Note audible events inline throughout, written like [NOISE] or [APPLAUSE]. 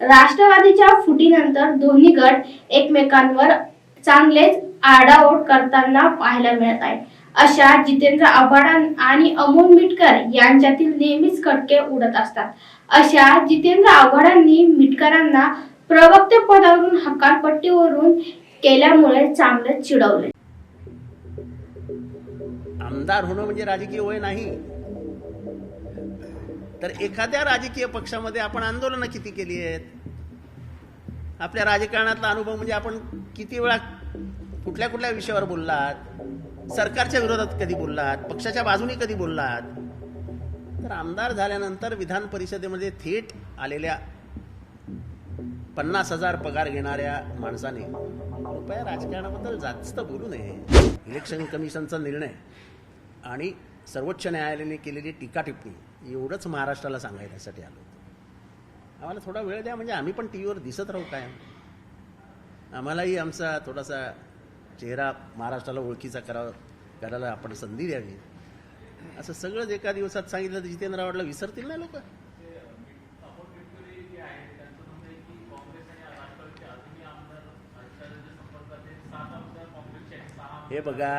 राष्ट्रवादीच्या फुटीनंतर दोन्ही गट एकमेकांवर चांगलेच आडाओढ करताना पाहायला मिळत आहे अशा जितेंद्र आव्हाडां आणि अमोल मिटकर यांच्यातील नेहमीच कटके उडत असतात. अशा जितेंद्र आव्हाडांनी मिटकरांना प्रवक्ते पदावरून हकालपट्टीवरून केल्यामुळे चांगलेच चिडवले. आमदार होणं म्हणजे राजकीय वय नाही. तर एखाद्या राजकीय पक्षामध्ये आपण आंदोलनं किती केली आहेत? आपल्या राजकारणातला अनुभव म्हणजे आपण किती वेळा कुठल्या कुठल्या विषयावर बोललात? सरकारच्या विरोधात कधी बोललात? पक्षाच्या बाजूने कधी बोललात? तर आमदार झाल्यानंतर विधान परिषदेमध्ये थेट आलेल्या पन्नास हजार पगार घेणाऱ्या माणसाने कृपया राजकारणाबद्दल जास्त बोलू नये. इलेक्शन कमिशनचा निर्णय आणि सर्वोच्च न्यायालयाने केलेली टीका टिप्पणी. एवढंच महाराष्ट्राला सांगायसाठी आलो होतो. आम्हाला थोडा वेळ द्या म्हणजे आम्ही पण टी व्हीवर दिसत राहू काय आम्हालाही आमचा थोडासा चेहरा महाराष्ट्राला ओळखीचा करावा करायला आपण संधी द्यावी. असं सगळंच एका दिवसात सांगितलं तर जितेंद्र आव्हाडला विसरतील ना लोक? हे बघा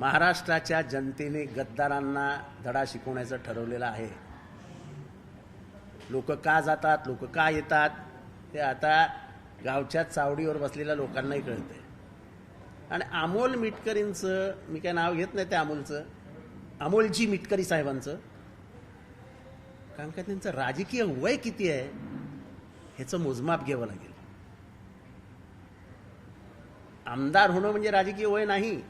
महाराष्ट्राच्या जनतेने गद्दारांना धडा शिकवण्याचं ठरवलेलं आहे. लोक का जातात लोक का येतात ते आता गावच्या चावडीवर बसलेल्या लोकांनाही कळतंय. आणि अमोल मिटकरींचं मी काय नाव घेत नाही त्या अमोलचं अमोलजी मिटकरी साहेबांचं कारण का त्यांचं राजकीय वय किती आहे ह्याचं मोजमाप घ्यावं लागेल. आमदार होणं म्हणजे राजकीय वय नाही.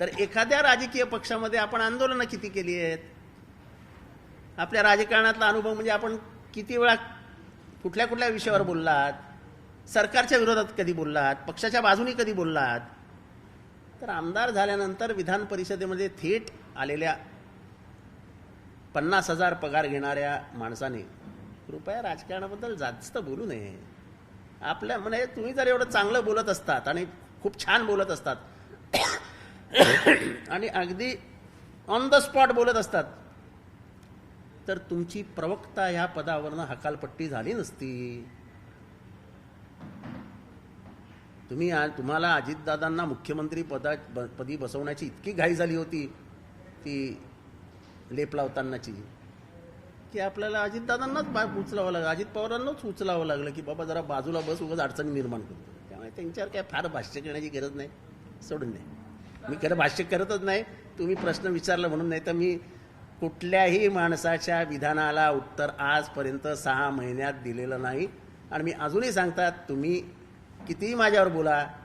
तर एखाद्या राजकीय पक्षामध्ये आपण आंदोलनं किती केली आहेत? आपल्या राजकारणातला अनुभव म्हणजे आपण किती वेळा कुठल्या कुठल्या विषयावर बोललात? सरकारच्या विरोधात कधी बोललात? पक्षाच्या बाजूनी कधी बोललात? तर आमदार झाल्यानंतर विधान परिषदेमध्ये थेट आलेल्या पन्नास हजार पगार घेणाऱ्या माणसाने कृपया राजकारणाबद्दल जास्त बोलू नये. आपल्या म्हणजे तुम्ही जर एवढं चांगलं बोलत असतात आणि खूप छान बोलत असतात [COUGHS] आणि अगदी ऑन द स्पॉट बोलत असतात. तर तुमची प्रवक्ता ह्या पदावरनं हकालपट्टी झाली नसती. तुम्ही तुम्हाला अजितदादांना मुख्यमंत्री पदा ब- पदी बसवण्याची इतकी घाई झाली होती ती लेप लावतानाची की आपल्याला अजितदादांनाच बा उचलावं लागलं अजित पवारांनाच उचलावं लागलं की बाबा जरा बाजूला बस उगाच अडचणी निर्माण करतो. त्यामुळे त्यांच्यावर काय फार भाष्य करण्याची गरज नाही सोडून नाही मी खरं भाष्य करतच नाही. तुम्ही प्रश्न विचारला म्हणून नाही तर मी कुठल्याही माणसाच्या विधानाला उत्तर आजपर्यंत सहा महिन्यात दिलेलं नाही. आणि मी अजूनही सांगतात तुम्ही कितीही माझ्यावर बोला